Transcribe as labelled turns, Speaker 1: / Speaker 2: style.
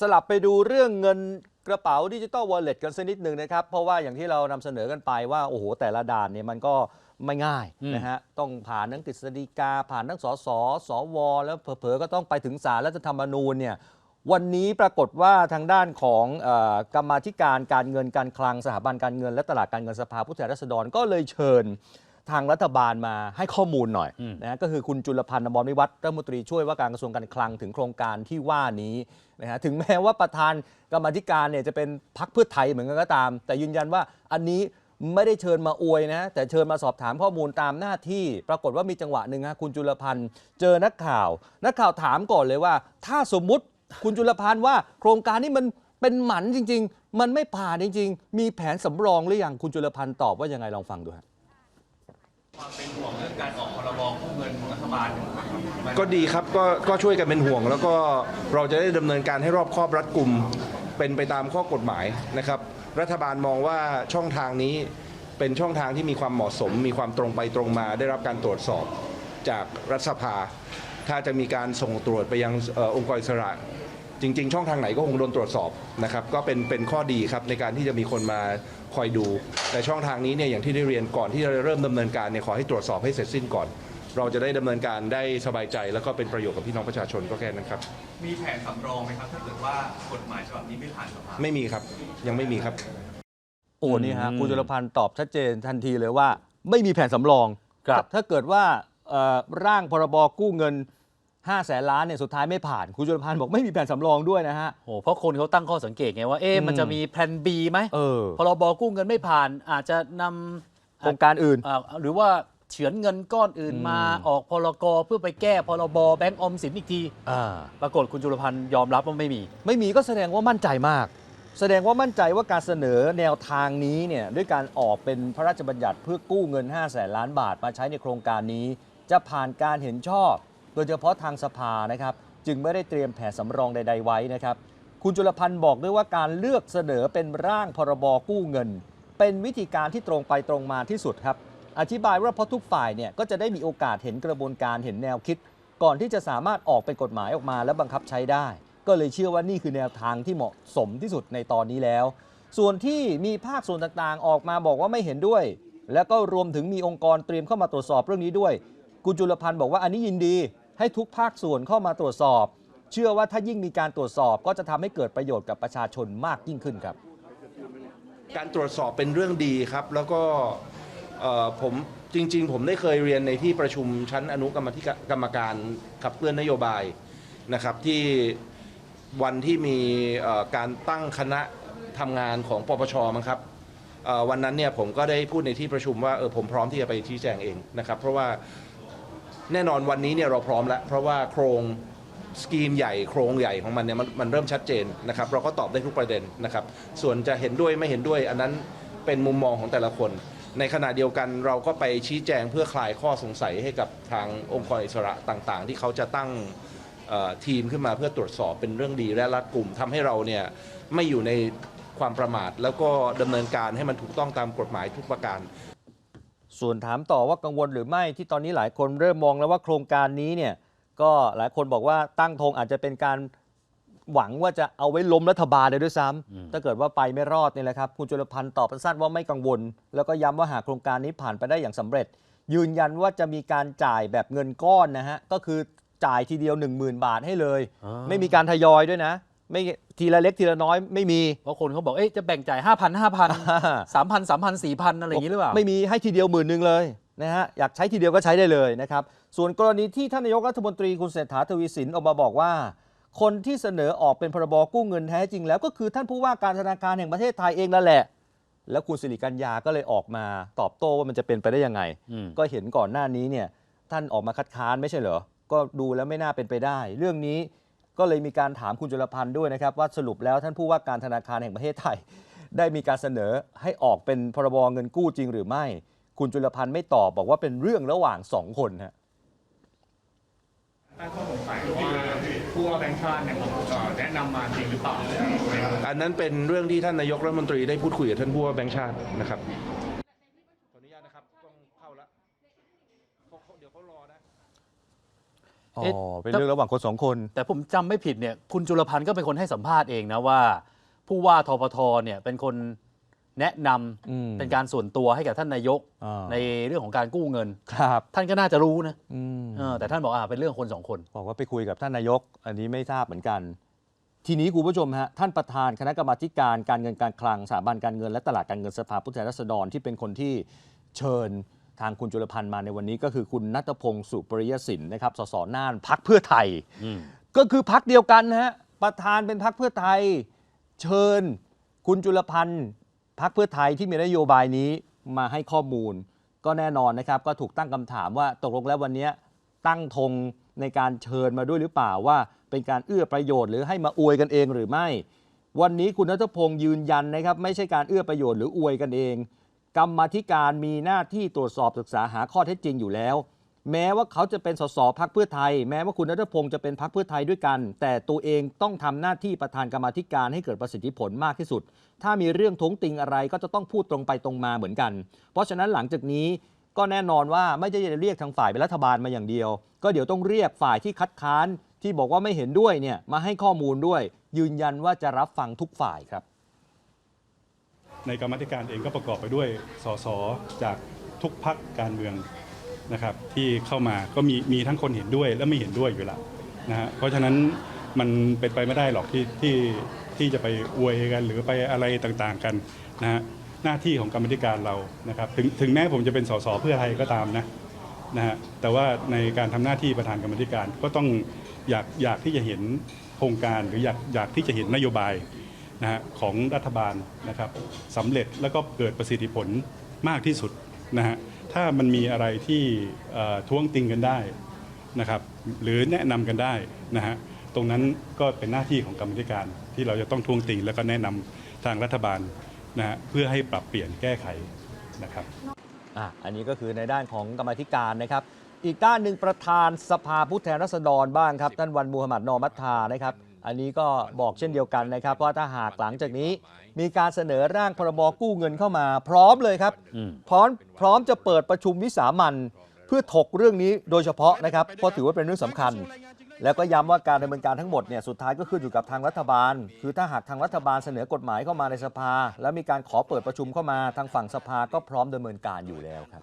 Speaker 1: สลับไปดูเรื่องเงินกระเป๋าดิจิ t a ลวอลเล็ตกันสักนิดหนึ่งนะครับ เพราะว่าอย่างที่เรานำเสนอกันไปว่า โอ้โห แต่ละด่านเนี่ยมันก็ไม่ง่าย
Speaker 2: อืม
Speaker 1: นะฮะ ต้องผ่านทั้งกฤษฎีกา ผ่านทั้งสสสว แล้วเผลอๆ ก็ต้องไปถึงศาลรัฐธรรมนูญเนี่ยวันนี้ปรากฏว่าทางด้านของเออกรรมาธิการการเงินการคลังสถาบันการเงิน และตลาดการเงินสภาผู้แทนราษฎรก็เลยเชิญ ทางรัฐบาลมาให้ข้อมูลหน่อย
Speaker 2: อืม
Speaker 1: นะฮะก็คือคุณจุลพันธ์อมรวิวัฒน์รัฐมนตรีช่วยว่าการกระทรวงการคลังถึงโครงการที่ว่านี้นะฮะถึงแม้ว่าประธานกรรมาธิการเนี่ยจะเป็นพักเพื่อไทยเหมือนกันก็ตาม แต่ยืนยันว่าอันนี้ไม่ได้เชิญมาอวยนะ แต่เชิญมาสอบถามข้อมูลตามหน้าที่ ปรากฏว่ามีจังหวะหนึ่งฮะคุณจุลพันธ์เจอนักข่าว นักข่าวถามก่อนเลยว่า ถ้าสมมุติคุณจุลพันธ์ว่า โครงการนี้มันเป็นหมันจริง ๆ มันไม่ผ่านจริง ๆ มีแผนสำรองหรือยังคุณจุลพันธ์ตอบว่ายังไงลองฟังดูฮะ
Speaker 3: ความเป็นห่วงเรื่องการออกพรบกู้เงินของรัฐบาล
Speaker 4: ก็ดีครับก็ก็ช่วยกันเป็นห่วง แล้วก็เราจะได้ดำเนินการให้รอบคอบรัดกุมเป็นไปตามข้อกฎหมายนะครับ รัฐบาลมองว่าช่องทางนี้เป็นช่องทางที่มีความเหมาะสม มีความตรงไปตรงมา ได้รับการตรวจสอบจากรัฐสภา ถ้าจะมีการส่งตรวจไปยังเออองค์กรอิสระ จริง ๆ ช่องทางไหนก็คงโดนตรวจสอบนะครับก็เป็นเป็นข้อดีครับในการที่จะมีคนมาคอยดู แต่ช่องทางนี้เนี่ยอย่างที่ได้เรียนก่อนที่จะเริ่มดำเนินการเนี่ยขอให้ตรวจสอบให้เสร็จสิ้นก่อน เราจะได้ดำเนินการได้สบายใจแล้วก็เป็นประโยชน์กับพี่น้องประชาชนก็แค่นั้นครับ
Speaker 3: มีแผนสำรองไหมครับ ถ้าเกิดว่ากฎหมายฉบับนี้ไม่ผ่านสภา
Speaker 4: ไม่มีครับยังไม่มีครับ
Speaker 1: โอ้นี่ฮะ
Speaker 2: อืม
Speaker 1: คุณจุลพันธ์ตอบชัดเจนทันทีเลยว่า ไม่มีแผนสำรอง
Speaker 2: ครับ
Speaker 1: ถ้าเกิดว่าเอ่อร่างพรบกู้เงิน 5แสนล้านเนี่ยสุดท้ายไม่ผ่านคุณจุลพันธ์บอกไม่มีแผนสำรองด้วยนะฮะ
Speaker 2: โอ้เพราะคนเขาตั้งข้อสังเกตไงว่าเอ๊ะ
Speaker 1: อืม
Speaker 2: มันจะมีแผน B ไหม
Speaker 1: เออ
Speaker 2: พรบกู้เงินไม่ผ่านอาจจะนำ
Speaker 1: โครงการอื่น
Speaker 2: อ่าหรือว่าเฉือนเงินก้อนอื่น
Speaker 1: อืม
Speaker 2: มาออกพรกเพื่อไปแก้พรบแบงก์ออมสินอีกที
Speaker 1: อ่า
Speaker 2: ปรากฏคุณจุลพันธ์ยอมรับว่าไม่มี
Speaker 1: ไม่มีก็แสดงว่ามั่นใจมาก แสดงว่ามั่นใจว่าการเสนอแนวทางนี้เนี่ยด้วยการออกเป็นพระราชบัญญัติเพื่อกู้เงิน 5 แสนล้านบาทมาใช้ในโครงการนี้ จะผ่านการเห็นชอบ โดยเฉพาะทางสภานะครับ จึงไม่ได้เตรียมแผนสำรองใด ๆ ไว้นะครับ คุณจุลพันธ์บอกด้วยว่าการเลือกเสนอเป็นร่างพรบกู้เงิน เป็นวิธีการที่ตรงไปตรงมาที่สุดครับ อธิบายว่าเพราะทุกฝ่ายเนี่ยก็จะได้มีโอกาสเห็นกระบวนการเห็นแนวคิด ก่อนที่จะสามารถออกเป็นกฎหมายออกมาและบังคับใช้ได้ ก็เลยเชื่อว่านี่คือแนวทางที่เหมาะสมที่สุดในตอนนี้แล้ว ส่วนที่มีภาคส่วนต่างๆ ออกมาบอกว่าไม่เห็นด้วย แล้วก็รวมถึงมีองค์กรเตรียมเข้ามาตรวจสอบเรื่องนี้ด้วยคุณจุลพันธ์บอกว่าอันนี้ยินดี ให้ทุกภาคส่วนเข้ามาตรวจสอบ เชื่อว่าถ้ายิ่งมีการตรวจสอบ ก็จะทำให้เกิดประโยชน์กับประชาชนมากยิ่งขึ้นครับ
Speaker 4: การตรวจสอบเป็นเรื่องดีครับ แล้วก็ผมจริง ๆ ผมได้เคยเรียนในที่ประชุมชั้นอนุกรรมธิกรรมการขับเคลื่อนนโยบายนะครับที่วันที่มีการตั้งคณะทำงานของปปชมั้งครับวันนั้นเนี่ยผมก็ได้พูดในที่ประชุมว่าเออผมพร้อมที่จะไปชี้แจงเองนะครับ เพราะว่า แน่นอนวันนี้เนี่ยเราพร้อมแล้ว เพราะว่าโครงสกีมใหญ่โครงใหญ่ของมันเนี่ยมันมันเริ่มชัดเจนนะครับเราก็ตอบได้ทุกประเด็นนะครับส่วนจะเห็นด้วยไม่เห็นด้วย อันนั้นเป็นมุมมองของแต่ละคน ในขณะเดียวกันเราก็ไปชี้แจงเพื่อคลายข้อสงสัยให้กับทางองค์กรอิสระต่างๆ ที่เขาจะตั้งเอ่อทีมขึ้นมาเพื่อตรวจสอบเป็นเรื่องดีและรัดกลุ่มทำให้เราเนี่ยไม่อยู่ในความประมาท แล้วก็ดำเนินการให้มันถูกต้องตามกฎหมายทุกประการ
Speaker 1: ส่วนถามต่อว่ากังวลหรือไม่ที่ตอนนี้หลายคนเริ่มมองแล้วว่าโครงการนี้เนี่ยก็หลายคนบอกว่าตั้งธงอาจจะเป็นการหวังว่าจะเอาไว้ล้มรัฐบาลเลยด้วยซ้ำถ้าเกิดว่าไปไม่รอดเนี่ยแหละครับคุณจุลพันธ์ตอบสั้นๆว่าไม่กังวล แล้วก็ย้ำว่าหากโครงการนี้ผ่านไปได้อย่างสำเร็จ ยืนยันว่าจะมีการจ่ายแบบเงินก้อนนะฮะก็คือจ่ายทีเดียว 10,000 บาทให้เลย
Speaker 2: อ่า
Speaker 1: ไม่มีการทยอยด้วยนะ ไม่ทีละเล็กทีละน้อยไม่มี
Speaker 2: เพราะคนเขาบอกเอ๊ะจะแบ่งจ่าย 5 0 0 0 5 0 0 0 3,000 3,000 4,000 อะไรอย่างนี้หรือเปล่า
Speaker 1: ไม่มีให้ทีเดียวหมื่นหนึ่งเลยนะฮะอยากใช้ทีเดียวก็ใช้ได้เลยนะครับ ส่วนกรณีที่ท่านนายกรัฐมนตรีคุณเศรษฐาทวีสินออกมาบอกว่า คนที่เสนอออกเป็นพรบกู้เงินแท้จริงแล้วก็คือท่านผู้ว่าการธนาคารแห่งประเทศไทยเองนั่นแหละ แล้วคุณสิริกัญญาก็เลยออกมาตอบโต้ว่ามันจะเป็นไปได้ยังไง
Speaker 2: อืม
Speaker 1: ก็เห็นก่อนหน้านี้เนี่ยท่านออกมาคัดค้านไม่ใช่เหรอก็ดูแล้วไม่น่าเป็นไปได้ เรื่องนี้ ก็เลยมีการถามคุณจุลพันธ์ด้วยนะครับ ว่าสรุปแล้วท่านผู้ว่าการธนาคารแห่งประเทศไทย ได้มีการเสนอให้ออกเป็นพรบเงินกู้จริงหรือไม่ คุณจุลพันธ์ไม่ตอบบอกว่าเป็นเรื่องระหว่างสองคนฮะ
Speaker 5: ตั้งข้อสงสัยว่าผู้ว่าแบงค์ชาติเนี่ยแนะนำมาจริงหรือเปล่า
Speaker 4: อันนั้นเป็นเรื่องที่ท่านนายกรัฐมนตรีได้พูดคุยกับท่านผู้ว่าแบงค์ชาตินะครับ ออนุญาตนะครับต้องเข้าแล้วเขาเขาเดี๋ยวเขารอนะ
Speaker 1: อ๋อ
Speaker 2: เอ๊ะ
Speaker 1: เป็นเรื่องระหว่างคนสองคน
Speaker 2: แต่ผมจำไม่ผิดเนี่ยคุณจุลพันธ์ก็เป็นคนให้สัมภาษณ์เองนะว่า ผู้ว่าทปทเนี่ยเป็นคนแนะนำ
Speaker 1: อืม
Speaker 2: เป็นการส่วนตัวให้กับท่านนายก
Speaker 1: อ่า
Speaker 2: ในเรื่องของการกู้เงิน
Speaker 1: ครับ
Speaker 2: ท่านก็น่าจะรู้นะ
Speaker 1: อืม
Speaker 2: เออแต่ท่านบอกอ่าเป็นเรื่องคนสองคน
Speaker 1: บอกว่าไปคุยกับท่านนายก อันนี้ไม่ทราบเหมือนกัน ทีนี้คุณผู้ชมฮะท่านประธานคณะกรรมาธิการการเงินการคลังสถาบันการเงินและตลาดการเงินสภาผู้แทนราษฎรที่เป็นคนที่เชิญ ทางคุณจุลพันธ์มาในวันนี้ก็คือคุณนัทพงศ์สุปริยสินนะครับสสน่านพักเพื่อไทย ก็คือพักเดียวกันนะฮะประธานเป็นพักเพื่อไทย เชิญ คุณจุลพันธ์พักเพื่อไทยที่มีนโยบายนี้มาให้ข้อมูล ก็แน่นอนนะครับ ก็ถูกตั้งคำถามว่าตกลงแล้ววันนี้ตั้งธงในการเชิญมาด้วยหรือเปล่าว่าเป็นการเอื้อประโยชน์หรือให้มาอวยกันเองหรือไม่ วันนี้คุณนัทพงศ์ยืนยันนะครับ ไม่ใช่การเอื้อประโยชน์หรืออวยกันเอง กรรมาธิการมีหน้าที่ตรวจสอบศึกษาหาข้อเท็จจริงอยู่แล้ว แม้ว่าเขาจะเป็นสสพักเพื่อไทย แม้ว่าคุณนัทพงศ์จะเป็นพักเพื่อไทยด้วยกัน แต่ตัวเองต้องทำหน้าที่ประธานกรรมาธิการให้เกิดประสิทธิผลมากที่สุด ถ้ามีเรื่องท้วงติงอะไรก็จะต้องพูดตรงไปตรงมาเหมือนกัน เพราะฉะนั้นหลังจากนี้ก็แน่นอนว่าไม่ได้จะเรียกทางฝ่ายเป็นรัฐบาลมาอย่างเดียว ก็เดี๋ยวต้องเรียกฝ่ายที่คัดค้านที่บอกว่าไม่เห็นด้วยเนี่ยมาให้ข้อมูลด้วย ยืนยันว่าจะรับฟังทุกฝ่ายครับ
Speaker 6: ในกรรมธิการเองก็ประกอบไปด้วยสสจากทุกพักการเมืองนะครับที่เข้ามาก็มีมีทั้งคนเห็นด้วยและไม่เห็นด้วยอยู่แล้วนะฮะเพราะฉะนั้นมันเป็นไปไม่ได้หรอกที่ที่ที่จะไปอวยกันหรือไปอะไรต่างๆกันนะฮะหน้าที่ของกรรมธิการเรานะครับถึงถึงแม้ผมจะเป็นสสเพื่อไทยก็ตามนะนะฮะแต่ว่าในการทำหน้าที่ประธานกรรมธิการก็ต้องอยากอยากที่จะเห็นโครงการหรืออยากอยากที่จะเห็นนโยบาย นะฮะของรัฐบาลนะครับสำเร็จแล้วก็เกิดประสิทธิผลมากที่สุดนะฮะถ้ามันมีอะไรที่ท้วงติงกันได้นะครับหรือแนะนำกันได้นะฮะตรงนั้นก็เป็นหน้าที่ของกรรมธิการที่เราจะต้องท้วงติงแล้วก็แนะนำทางรัฐบาลนะฮะเพื่อให้ปรับเปลี่ยนแก้ไขนะครับ
Speaker 1: อะอันนี้ก็คือในด้านของกรรมธิการนะครับ อีกด้านหนึ่งประธานสภาผู้แทนราษฎรบ้างครับท่านวันมูฮัมหมัดนอมัตทานะครับ อันนี้ก็บอกเช่นเดียวกันนะครับว่าถ้าหากหลังจากนี้ มีการเสนอร่างพรบกู้เงินเข้ามา พร้อมเลยครับ
Speaker 2: อืม
Speaker 1: พร้อมพร้อมจะเปิดประชุมวิสามันเพื่อถกเรื่องนี้โดยเฉพาะนะครับเพราะถือว่าเป็นเรื่องสำคัญ แล้วก็ย้ำว่าการดำเนินการทั้งหมดเนี่ยสุดท้ายก็ขึ้นอยู่กับทางรัฐบาล คือถ้าหากทางรัฐบาลเสนอกฎหมายเข้ามาในสภา แล้วมีการขอเปิดประชุมเข้ามาทางฝั่งสภาก็พร้อมดำเนินการอยู่แล้วครับ